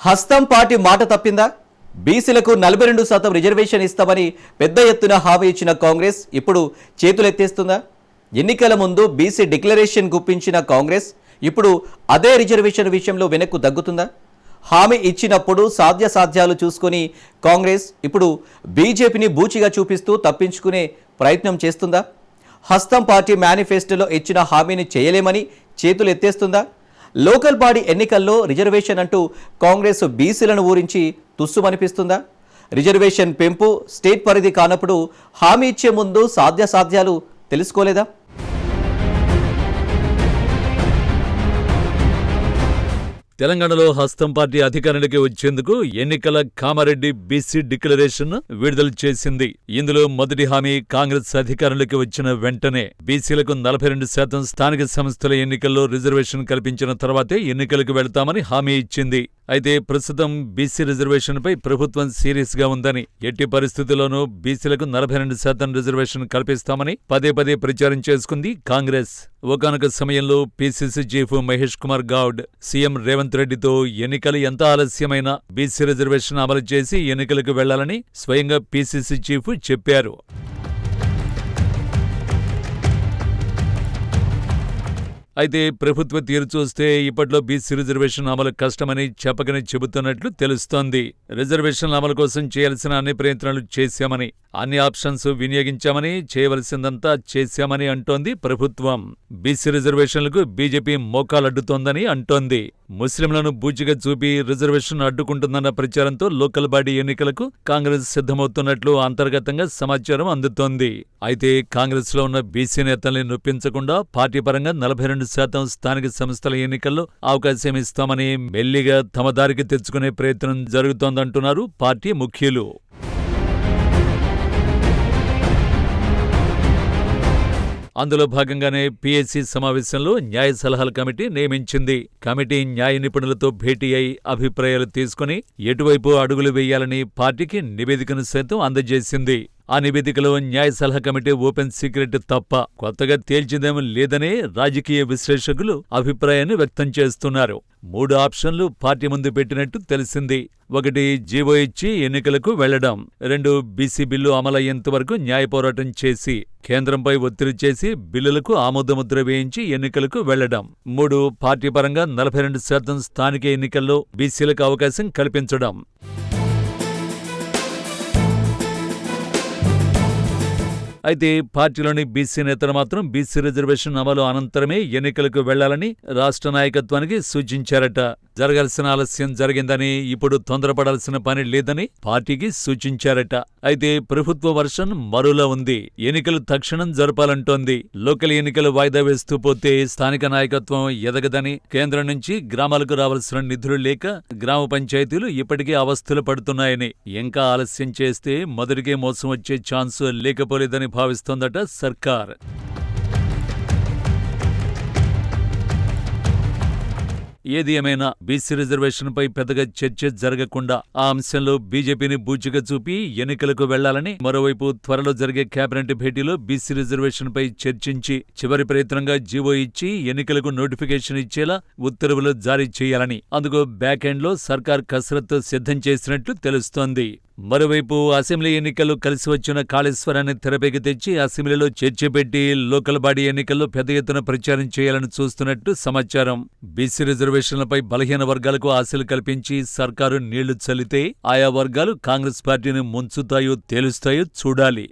హస్తం పార్టీ మాట తప్పిందా? బీసీలకు నలభై రెండు శాతం రిజర్వేషన్ ఇస్తామని పెద్ద ఎత్తున హామీ ఇచ్చిన కాంగ్రెస్ ఇప్పుడు చేతులెత్తేస్తుందా? ఎన్నికల ముందు బీసీ డిక్లరేషన్ గుప్పించిన కాంగ్రెస్ ఇప్పుడు అదే రిజర్వేషన్ విషయంలో వెనక్కు దగ్గుతుందా హామీ ఇచ్చినప్పుడు సాధ్యాసాధ్యాలు చూసుకొని కాంగ్రెస్ ఇప్పుడు బీజేపీని బూచిగా చూపిస్తూ తప్పించుకునే ప్రయత్నం చేస్తుందా? హస్తం పార్టీ మేనిఫెస్టోలో ఇచ్చిన హామీని చేయలేమని చేతులు ఎత్తేస్తుందా లోకల్ బాడీ ఎన్నికల్లో రిజర్వేషన్ అంటూ కాంగ్రెస్ బీసీలను ఊరించి తుస్సుమనిపిస్తుందా? రిజర్వేషన్ పెంపు స్టేట్ పరిధి కానప్పుడు హామీ ఇచ్చే ముందు సాధ్యాసాధ్యాలు తెలుసుకోలేదా? తెలంగాణలో హస్తం పార్టీ అధికారానికి వచ్చేందుకు ఎన్నికల కామారెడ్డి బీసీ డిక్లరేషన్ విడుదల చేసింది. ఇందులో మొదటి హామీ కాంగ్రెస్ అధికారంలోకి వచ్చిన వెంటనే బీసీలకు నలభై రెండు శాతం స్థానిక సంస్థల ఎన్నికల్లో రిజర్వేషన్ కల్పించిన తర్వాతే ఎన్నికలకు వెళతామని హామీ ఇచ్చింది. అయితే ప్రస్తుతం బీసీ రిజర్వేషన్పై ప్రభుత్వం సీరియస్గా ఉందని ఎట్టి పరిస్థితుల్లోనూ బీసీలకు నలభై రెండు శాతం రిజర్వేషన్ కల్పిస్తామని పదే పదే ప్రచారం చేసుకుంది కాంగ్రెస్. ఒకనొక సమయంలో PCC chief Mahesh Kumar Goud CM Revanth రెడ్డితో ఎన్నికలు ఎంత ఆలస్యమైనా బీసీ రిజర్వేషన్ అమలు చేసి ఎన్నికలకు వెళ్ళాలని స్వయంగా పీసీసీ చీఫ్ చెప్పారు. అయితే ప్రభుత్వ తీరు చూస్తే ఇప్పట్లో బీసీ రిజర్వేషన్ అమలు కష్టమని చెప్పకనే చెబుతున్నట్లు తెలుస్తోంది. రిజర్వేషన్ల అమలు కోసం చేయాల్సిన అన్ని ప్రయత్నాలు చేశామని అన్ని ఆప్షన్స్ వినియోగించామని చేయవలసిందంతా చేశామని అంటోంది ప్రభుత్వం. బీసీ రిజర్వేషన్లకు బీజేపీ మోకాలడ్డుతోందని అంటోంది. ముస్లింలను బూచిగా చూపి రిజర్వేషన్ అడ్డుకుంటుందన్న ప్రచారంతో లోకల్ బాడీ ఎన్నికలకు కాంగ్రెస్ సిద్ధమవుతున్నట్లు అంతర్గతంగా సమాచారం అందుతోంది. అయితే కాంగ్రెస్లో ఉన్న బీసీ నేతల్ని నొప్పించకుండా పార్టీ పరంగా నలభై రెండు శాతం స్థానిక సంస్థల ఎన్నికల్లో అవకాశం ఇస్తామని మెల్లిగా తమ దారికి తెచ్చుకునే ప్రయత్నం జరుగుతోందంటున్నారు పార్టీ ముఖ్యులు. అందులో భాగంగానే పీఎస్సీ సమావేశంలో న్యాయ సలహాల కమిటీ నియమించింది. కమిటీ న్యాయ నిపుణులతో భేటీ అయి అభిప్రాయాలు తీసుకుని ఎటువైపు అడుగులు వేయాలని పార్టీకి నివేదికను సైతం అందజేసింది. ఆ నివేదికలో న్యాయ సలహా కమిటీ ఓపెన్ సీక్రెట్ తప్ప కొత్తగా తేల్చిందేమీ లేదనే రాజకీయ విశ్లేషకులు అభిప్రాయాన్ని వ్యక్తం చేస్తున్నారు. మూడు ఆప్షన్లు పార్టీ ముందు పెట్టినట్టు తెలిసింది. ఒకటి జీవో ఇచ్చి ఎన్నికలకు వెళ్ళడం రెండు బీసీ బిల్లు అమలయ్యేంత వరకు న్యాయ పోరాటం చేసి కేంద్రంపై ఒత్తిడి చేసి బిల్లులకు ఆమోదముద్ర వేయించి ఎన్నికలకు వెళ్ళడం మూడు పార్టీ పరంగా నలభై రెండు శాతం స్థానిక ఎన్నికల్లో బీసీలకు అవకాశం కల్పించడం. అయితే పార్టీలోని బీసీ నేతలు మాత్రం బీసీ రిజర్వేషన్ అమలు అనంతరమే ఎన్నికలకు వెళ్ళాలని రాష్ట్ర నాయకత్వానికి సూచించారట. జరగాల్సిన ఆలస్యం జరిగిందని ఇప్పుడు తొందరపడాల్సిన పని లేదని పార్టీకి సూచించారట. అయితే ప్రభుత్వ వర్షన్ మరోలా ఉంది. ఎన్నికలు తక్షణం జరపాలంటోంది. లోకల్ ఎన్నికలు వాయిదా వేస్తూ పోతే స్థానిక నాయకత్వం ఎదగదని కేంద్రం నుంచి గ్రామాలకు రావాల్సిన నిధులు లేక గ్రామ పంచాయతీలు ఇప్పటికే అవస్థలు పడుతున్నాయని. ఇంకా ఆలస్యం చేస్తే మొదటికే మోసం వచ్చే ఛాన్స్ లేకపోలేదని భావిస్తోందట సర్కార్. ఏది ఏమైనా బీసీ రిజర్వేషన్పై పెద్దగా చర్చ జరగకుండా ఆ అంశంలో బీజేపీని బూచిగా చూపి ఎన్నికలకు వెళ్ళాలని మరోవైపు త్వరలో జరిగే కేబినెట్ భేటీలో బీసీ రిజర్వేషన్పై చర్చించి చివరి ప్రయత్నంగా జీవో ఇచ్చి ఎన్నికలకు నోటిఫికేషన్ ఇచ్చేలా ఉత్తర్వులు జారీ చేయాలని అందుకు బ్యాక్ ఎండ్లో సర్కార్ కసరత్తు సిద్ధం చేసినట్లు తెలుస్తోంది. మరోవైపు అసెంబ్లీ ఎన్నికలు కలిసి వచ్చిన కాళేశ్వరాన్ని తెరపైకి తెచ్చి అసెంబ్లీలో చర్చపెట్టి లోకల్ బాడీ ఎన్నికల్లో పెద్ద ఎత్తున ప్రచారం చేయాలని చూస్తున్నట్టు సమాచారం. బీసీ రిజర్వేషన్లపై బలహీన వర్గాలకు ఆశలు కల్పించి సర్కారు నీళ్ళు చల్లితే ఆయా వర్గాలు కాంగ్రెస్ పార్టీని ముంచుతాయో తేలుస్తాయో చూడాలి.